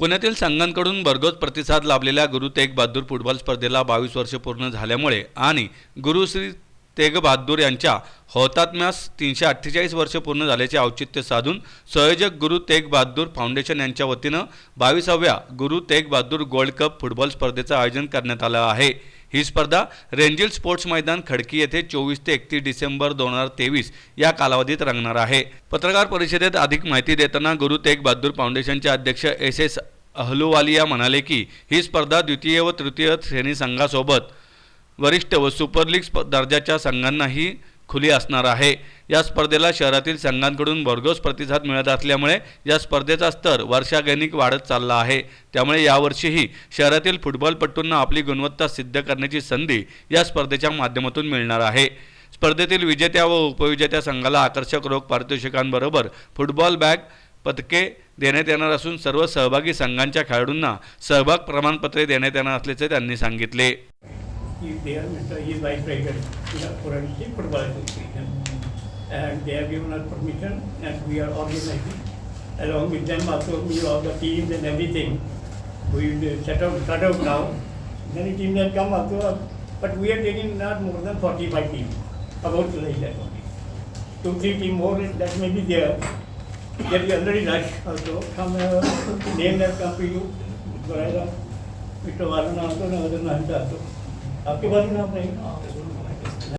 पुण्यातील संघांकडून भरघोस प्रतिसाद लाभलेल्या गुरु तेग बहादूर फुटबॉल स्पर्धेला बावीस वर्ष पूर्ण झाल्यामुळे आणि गुरुश्री तेग बहादूर यांच्या हौतात्म्यास तीनशे अठ्ठेचाळीस वर्ष पूर्ण झाल्याचे औचित्य साधून संयोजक गुरु तेग बहादूर फाउंडेशन यांच्या वतीनं बावीसाव्या Guru Tegh Bahadur gold cup football स्पर्धेचं आयोजन करण्यात आलं आहे. ही स्पर्धा रेंजिल स्पोर्ट्स मैदान खडकी येथे चोवीस ते एकतीस डिसेंबर दोन हजार तेवीस या कालावधीत रंगणार आहे. पत्रकार परिषदेत अधिक माहिती देताना गुरु तेग बहादूर फाउंडेशनचे अध्यक्ष एस एस अहलुवालिया म्हणाले की ही स्पर्धा द्वितीय व तृतीय श्रेणी संघासोबत वरिष्ठ व सुपर लीग स्प- दर्जाच्या संघांनाही खुली असणार आहे. या स्पर्धेला शहरातील संघांकडून भरघोस प्रतिसाद मिळत असल्यामुळे या स्पर्धेचा स्तर वर्षागणिक वाढत चालला आहे. त्यामुळे यावर्षीही शहरातील फुटबॉलपटूंना आपली गुणवत्ता सिद्ध करण्याची संधी या स्पर्धेच्या माध्यमातून मिळणार आहे. स्पर्धेतील विजेत्या व उपविजेत्या संघाला आकर्षक रोख पारितोषिकांबरोबर फुटबॉल बॅग पदके देण्यात येणार असून सर्व सहभागी संघांच्या खेळाडूंना सहभाग प्रमाणपत्रे देण्यात येणार असल्याचे त्यांनी सांगितले He is there, Mr. He is vice president for a football association. And they have given us permission and we are organizing along with them also, we all the teams and everything. We will set up, start out now. Many teams have come also, but we are taking not more than forty-five teams, about like that only. Two, three team more, that may be there. There is already rush also, some uh, name that come to you, Mr. Varuna also, another other also. आपके पास नाम नहीं